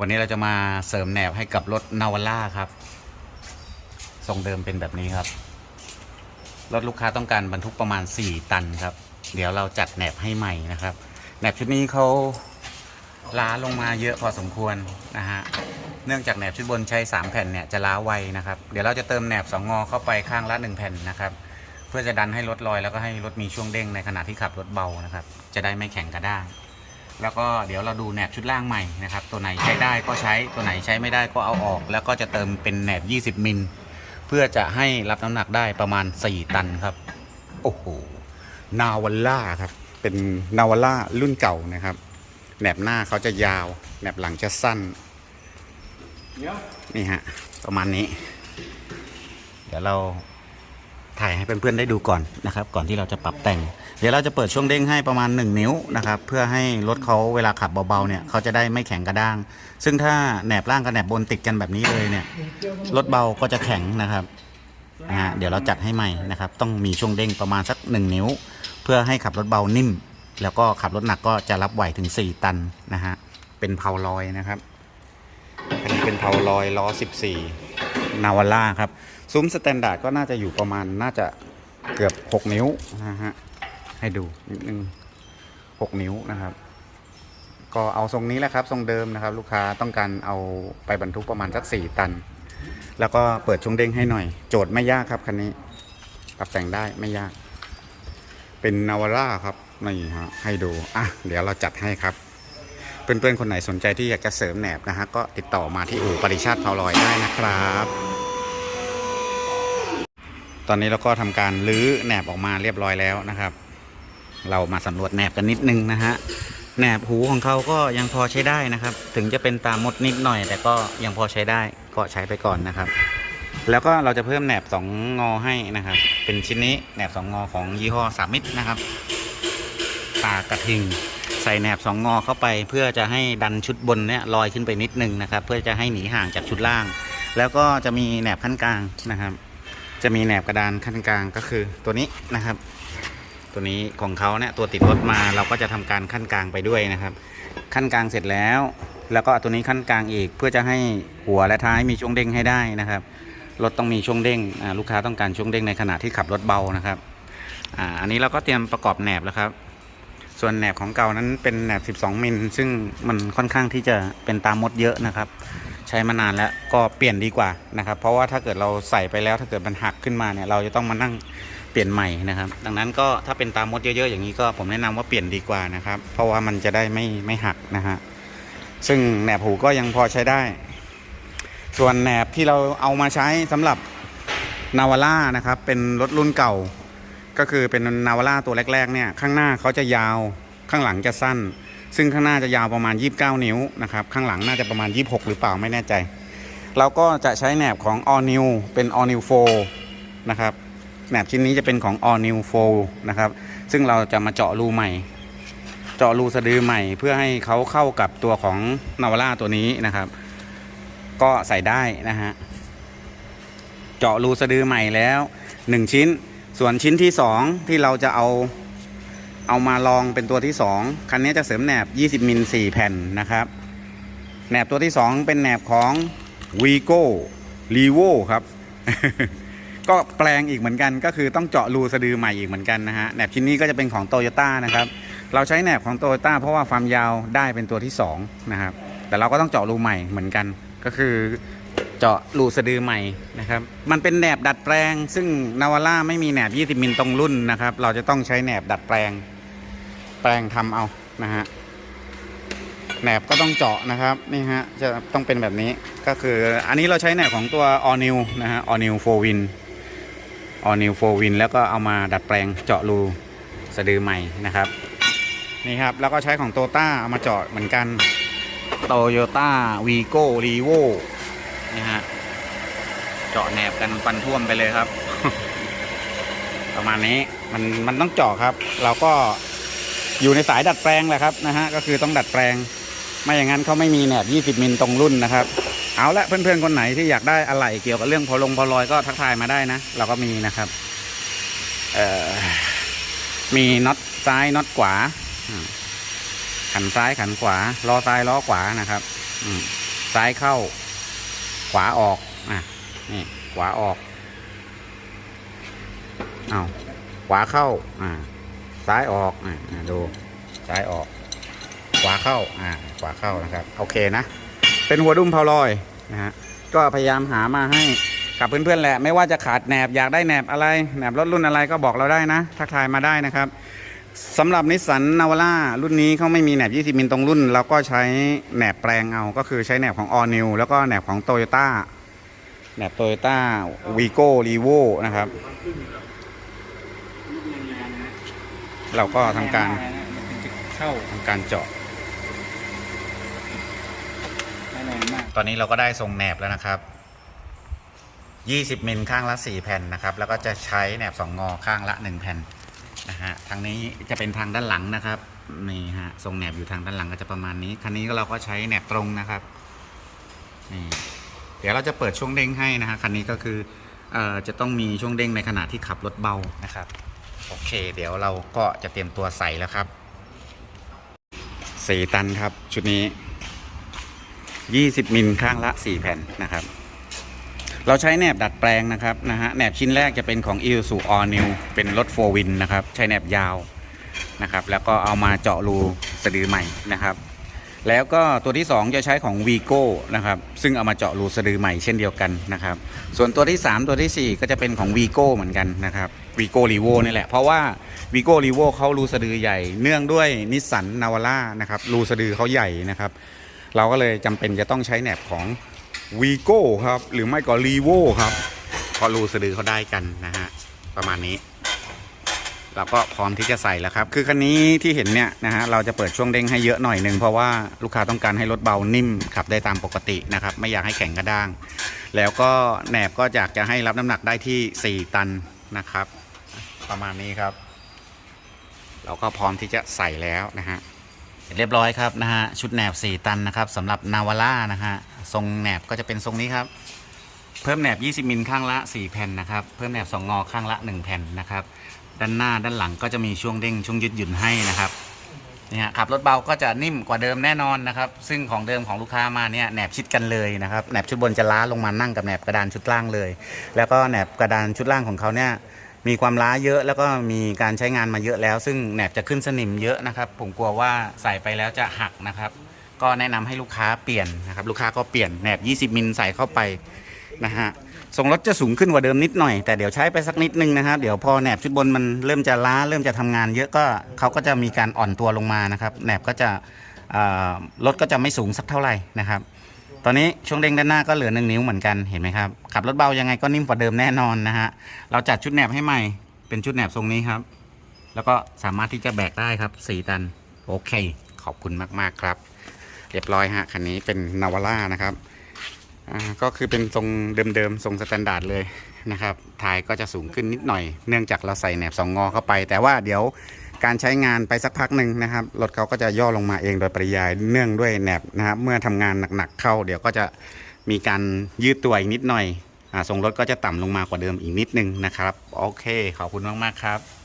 วันนี้เราจะมาเสริมแหนบให้กับรถนาวาร่าครับ ทรงเดิมเป็นแบบนี้ครับ รถลูกค้าต้องการบรรทุกประมาณ 4 ตันครับ เดี๋ยวเราจัดแหนบให้ใหม่นะครับ แหนบชุดนี้เขาล้าลงมาเยอะพอสมควรนะฮะ เนื่องจากแหนบชุดบนใช้ 3 แผ่นเนี่ยจะล้าไวนะครับ เดี๋ยวเราจะเติมแหนบ 2 งอเข้าไปข้างละ 1 แผ่นนะครับ เพื่อจะดันให้รถลอยแล้วก็ให้รถมีช่วงเด้งในขณะที่ขับรถเบานะครับ จะได้ไม่แข็งกระด้าง แล้วก็เดี๋ยวเราดูแหนบชุดล่างใหม่นะครับ ตัวไหนใช้ได้ก็ใช้ตัวไหนใช้ไม่ได้ก็เอาออก แล้วก็จะเติมเป็นแหนบ 20 มิล เพื่อจะให้รับน้ำหนักได้ประมาณ 4 ตันครับ โอ้โห นาวาล่าครับ เป็นนาวาล่ารุ่นเก่านะครับ แหนบหน้าเขาจะยาว แหนบหลังจะสั้น นี่ฮะ ประมาณนี้ เดี๋ยวเรา ถ่ายให้เพื่อนๆได้ดูก่อนนะครับ ก่อนที่เราจะปรับแต่ง เดี๋ยวเราจะเปิดช่วงเด้งให้ประมาณ 1 นิ้วนะครับ เพื่อให้รถเขาเวลาขับเบาๆเนี่ยเขาจะได้ไม่แข็งกระด้าง ซึ่งถ้าแหนบล่างกับแหนบบนติดกันแบบนี้เลยเนี่ยรถเบาก็จะแข็งนะครับนะฮะเดี๋ยวเราจัดให้ใหม่นะครับ ต้องมีช่วงเด้งประมาณสัก 1 นิ้ว เพื่อให้ขับรถเบานิ่ม แล้วก็ขับรถหนักก็จะรับไหวถึง 4 ตันนะฮะเป็นเพาลอยนะครับอันนี้เป็นเพาลอยล้อ 14 นาวาร่าครับ ซุ้มสแตนดาร์ดก็น่าจะอยู่ประมาณน่าจะเกือบ 6 นิ้วนะฮะให้ดูนิดนึง 6 นิ้วนะครับ ก็เอาทรงนี้แหละครับ ทรงเดิมนะครับ ลูกค้าต้องการเอาไปบรรทุกประมาณสัก 4 ตัน แล้วก็เปิดช่วงเด้งให้หน่อย โจทย์ไม่ยากครับคันนี้ปรับแต่งได้ไม่ยาก เป็นนาวาร่าครับนี่ฮะให้ดูอะเดี๋ยวเราจัดให้ครับเพื่อนๆ คนไหนสนใจที่อยากจะเสริมแหนบนะฮะก็ติดต่อมาที่อู่ปริชาติพาวลอยได้นะครับ ตอนนี้เราก็ทำการลื้อแหนบออกมาเรียบร้อยแล้วนะครับ เรามาสำรวจแหนบกันนิดนึงนะฮะแหนบหูของเขาก็ยังพอใช้ได้นะครับ ถึงจะเป็นตามมดนิดหน่อย แต่ก็ยังพอใช้ได้ก็ใช้ไปก่อนนะครับ แล้วก็เราจะเพิ่มแหนบสองงอให้นะครับ เป็นชิ้นนี้แหนบสองงอของยี่ห้อสามมิตรนะครับปากกระทิงใส่แหนบสองงอเข้าไปเพื่อจะให้ดันชุดบนเนี่ยลอยขึ้นไปนิดนึงนะครับ เพื่อจะให้หนีห่างจากชุดล่าง แล้วก็จะมีแหนบขั้นกลางนะครับ จะมีแหนบกระดานขั้นกลางก็คือตัวนี้นะครับ ตัวนี้ของเขาเนี่ยตัวติดรถมาเราก็จะทำการขั้นกลางไปด้วยนะครับ ขั้นกลางเสร็จแล้ว แล้วก็ตัวนี้ขั้นกลางอีกเพื่อจะให้หัวและท้ายมีช่วงเด้งให้ได้นะครับรถต้องมีช่วงเด้งลูกค้าต้องการช่วงเด้งในขณะที่ขับรถเบานะครับอ,อันนี้เราก็เตรียมประกอบแหนบแล้วครับ ส่วนแหนบของเก่านั้นเป็นแหนบ 12 มิล ซึ่งมันค่อนข้างที่จะเป็นตามมดเยอะนะครับ ใช้มานานแล้วก็เปลี่ยนดีกว่านะครับ เพราะว่าถ้าเกิดเราใส่ไปแล้วถ้าเกิดมันหักขึ้นมาเนี่ยเราจะต้องมานั่งเปลี่ยนใหม่นะครับ ดังนั้นก็ถ้าเป็นตามมดเยอะๆอย่างนี้ก็ผมแนะนำว่าเปลี่ยนดีกว่านะครับ เพราะว่ามันจะได้ไม่ไม่หักนะฮะซึ่งแหนบหูก็ยังพอใช้ได้ ส่วนแหนบที่เราเอามาใช้สำหรับนาวาร่านะครับเป็นรถรุ่นเก่า ก็คือเป็นนาวาร่าตัวแรกๆเนี่ยข้างหน้าเขาจะยาวข้างหลังจะสั้น ซึ่งข้างหน้าจะยาวประมาณ 29 นิ้วนะครับ ข้างหลังน่าจะประมาณ 26 หรือเปล่าไม่แน่ใจ เราก็จะใช้แหนบของ All New เป็น All New 4นะครับ แหนบชิ้นนี้จะเป็นของ All New 4นะครับ ซึ่งเราจะมาเจาะรูใหม่ เจาะรูสะดือใหม่ เพื่อให้เขาเข้ากับตัวของนาวาร่าตัวนี้นะครับ ก็ใส่ได้นะฮะ เจาะรูสะดือใหม่แล้ว 1 ชิ้น ส่วนชิ้นที่ 2 ที่เราจะเอา เอามาลองเป็นตัวที่ 2 คันนี้จะเสริมแหนบ 20มิล4แผ่นนะครับ แหนบตัวที่ 2 เป็นแหนบของ Vigo r e v o ครับ ก็แปลงอีกเหมือนกัน ก็คือต้องเจาะรูสะดือใหม่อีกเหมือนกันนะฮะ แหนบชิ้นนี้ก็จะเป็นของโตโยต้านะครับ เราใช้แหนบของโตโยต้าเพราะว่าความยาวได้เป็นตัวที่ 2 นะครับ แต่เราก็ต้องเจาะรูใหม่เหมือนกัน ก็คือเจาะรูสะดือใหม่นะครับ มันเป็นแหนบดัดแปลง ซึ่งนาวาร่าไม่มีแหนบ 20 มิลตรงรุ่นนะครับ เราจะต้องใช้แหนบดัดแปลง แปลงทำเอานะฮะแหนบก็ต้องเจาะนะครับนี่ฮะจะต้องเป็นแบบนี้ก็คืออันนี้เราใช้แหนบของตัว All New นะฮะ All New 4 Win All New 4 Win แล้วก็เอามาดัดแปลงเจาะรูสะดือใหม่นะครับนี่ครับแล้วก็ใช้ของโตต้าเอามาเจาะเหมือนกันโตโยต้าวีโก้รีโวนี่ฮะเจาะแหนบกันฟันท่วมไปเลยครับ ประมาณนี้มันมันต้องเจาะครับ เราก็ อยู่ในสายดัดแปลงแหละครับนะฮะก็คือต้องดัดแปลง ไม่อย่างนั้นเขาไม่มีแหนบ 20 มิลตรงรุ่นนะครับ เอาละเพื่อนๆคนไหนที่อยากได้อะไรเกี่ยวกับเรื่องพอลงพอลอยก็ทักทายมาได้นะ เราก็มีนะครับเอ่อมีน็อตซ้ายน็อตขวาขันซ้ายขันขวาล้อซ้ายล้อขวานะครับซ้ายเข้า ขวาออกอะนี่ขวาออกเอาขวาเข้า อ่า ซ้ายออกอ่าดูซ้ายออก ขวาเข้าอ่าขวาเข้านะครับ โอเคนะ เป็นหัวดุ้มเพาลอยนะฮะก็พยายามหามาให้กับเพื่อนๆแหละ ไม่ว่าจะขาดแหนบอยากได้แหนบอะไรแหนบรถรุ่นอะไรก็บอกเราได้นะ ทักทายมาได้นะครับสำหรับนิสสันนาวาร่ารุ่นนี้เขาไม่มีแหนบ 20 มิลตรงรุ่น เราก็ใช้แหนบแปลงเอา ก็คือใช้แหนบของ All New แล้วก็แหนบของ t o y ยต้าแหนบ t o y ยต้าวีโก้รีโวนะครับ เราก็ทำการเข้าทำการเจาะแน่นอนมากตอนนี้เราก็ได้ทรงแหนบแล้วนะครับ 20มิลข้างละ 4 แผ่นนะครับ แล้วก็จะใช้แหนบ2งอข้างละ 1 แผ่นนะฮะ ทางนี้จะเป็นทางด้านหลังนะครับ นี่ฮะ ทรงแหนบอยู่ทางด้านหลังก็จะประมาณนี้ คันนี้ก็เราก็ใช้แหนบตรงนะครับ นี่ เดี๋ยวเราจะเปิดช่วงเด้งให้นะฮะ คันนี้ก็คือเอ่อจะต้องมีช่วงเด้งในขณะที่ขับรถเบานะครับ โอเค เดี๋ยวเราก็จะเตรียมตัวใส่แล้วครับ4ตันครับ ชุดนี้20มิลข้างละ4แผ่นนะครับ เราใช้แหนบดัดแปลงนะครับนะฮะแหนบชิ้นแรกจะเป็นของ i l s u All New เป็นรถ4 Win นนะครับ ใช้แหนบยาวนะครับ แล้วก็เอามาเจาะรูสะดือใหม่นะครับ แล้วก็ตัวที่ 2 จะใช้ของ Vigo นะครับ ซึ่งเอามาเจาะรูสะดือใหม่เช่นเดียวกันนะครับ ส่วนตัวที่ 3 ตัวทีสี่4 ก็จะเป็นของ Vigo เหมือนกันนะครับ Vigo Revo นี่แหละ เพราะว่า Vigo Revo เขารูสะดือใหญ่ เนื่องด้วยนิสสันนาวาร่านะครับรูสะดือเขาใหญ่นะครับ เราก็เลยจำเป็นจะต้องใช้แหนบของวีโก้ครับ หรือไม่ก็รีโวครับเพอรูสะดือเขาได้กันนะฮะประมาณนี้เราก็พร้อมที่จะใส่แล้วครับ คือคันนี้ที่เห็นเนี่ยนะฮะ เราจะเปิดช่วงเด้งให้เยอะหน่อยหนึ่งเพราะว่าลูกค้าต้องการให้รถเบานิ่มขับได้ตามปกตินะครับ ไม่อยากให้แข็งกระด้าง แล้วก็แหนบก็อยากจะให้รับน้ำหนักได้ที่ 4 ตันนะครับ ประมาณนี้ครับ เราก็พร้อมที่จะใส่แล้วนะฮะเรียบร้อยครับนะฮะชุดแหนบ 4 ตันนะครับสำหรับนาวาร่านะฮะทรงแหนบก็จะเป็นทรงนี้ครับ เพิ่มแหนบ 20 มิลข้างละ 4 แผ่นนะครับ เพิ่มแหนบ 2 งอข้างละ 1 แผ่นนะครับ ด้านหน้าด้านหลังก็จะมีช่วงเด้งช่วงยืดหยุ่นให้นะครับนี่ฮะขับรถเบาก็จะนิ่มกว่าเดิมแน่นอนนะครับ ซึ่งของเดิมของลูกค้ามาเนี่ยแหนบชิดกันเลยนะครับแหนบชุดบนจะล้าลงมานั่งกับแหนบกระดานชุดล่างเลย แล้วก็แหนบกระดานชุดล่างของเขาเนี่ย มีความล้าเยอะแล้วก็มีการใช้งานมาเยอะแล้ว ซึ่งแหนบจะขึ้นสนิมเยอะนะครับ ผมกลัวว่าใส่ไปแล้วจะหักนะครับ ก็แนะนำให้ลูกค้าเปลี่ยนนะครับ ลูกค้าก็เปลี่ยนแหนบ 20 มิลใส่เข้าไปนะฮะทรงรถจะสูงขึ้นกว่าเดิมนิดหน่อยแต่เดี๋ยวใช้ไปสักนิดนึงนะครับ เดี๋ยวพอแหนบชุดบนมันเริ่มจะล้าเริ่มจะทำงานเยอะก็เขาก็จะมีการอ่อนตัวลงมานะครับแหนบก็จะรถก็จะไม่สูงสักเท่าไหร่นะครับ ตอนนี้ช่วงเด้งด้านหน้าก็เหลือหนึ่งนิ้วเหมือนกันเห็นไหมครับขับรถเบายังไงก็นิ่มกว่าเดิมแน่นอนนะฮะเราจัดชุดแหนบให้ใหม่เป็นชุดแหนบทรงนี้ครับ แล้วก็สามารถที่จะแบกได้ครับ4ตันโอเค ขอบคุณมากๆครับ เรียบร้อยฮะคันนี้เป็นนาวาร่านะครับก็คือเป็นทรงเดิมๆทรงสแตนดาร์ดเลยนะครับท้ายก็จะสูงขึ้นนิดหน่อย เนื่องจากเราใส่แหนบสองงอเข้าไป แต่ว่าเดี๋ยว การใช้งานไปสักพักหนึ่งนะครับรถเขาก็จะย่อลงมาเองโดยปริยายเนื่องด้วยแหนบนะครับเมื่อทำงานหนักๆเข้า เดี๋ยวก็จะมีการยืดตัวอีกนิดหน่อยอ่าทรงรถก็จะต่ำลงมากว่าเดิมอีกนิดนึงนะครับ โอเค ขอบคุณมากๆครับ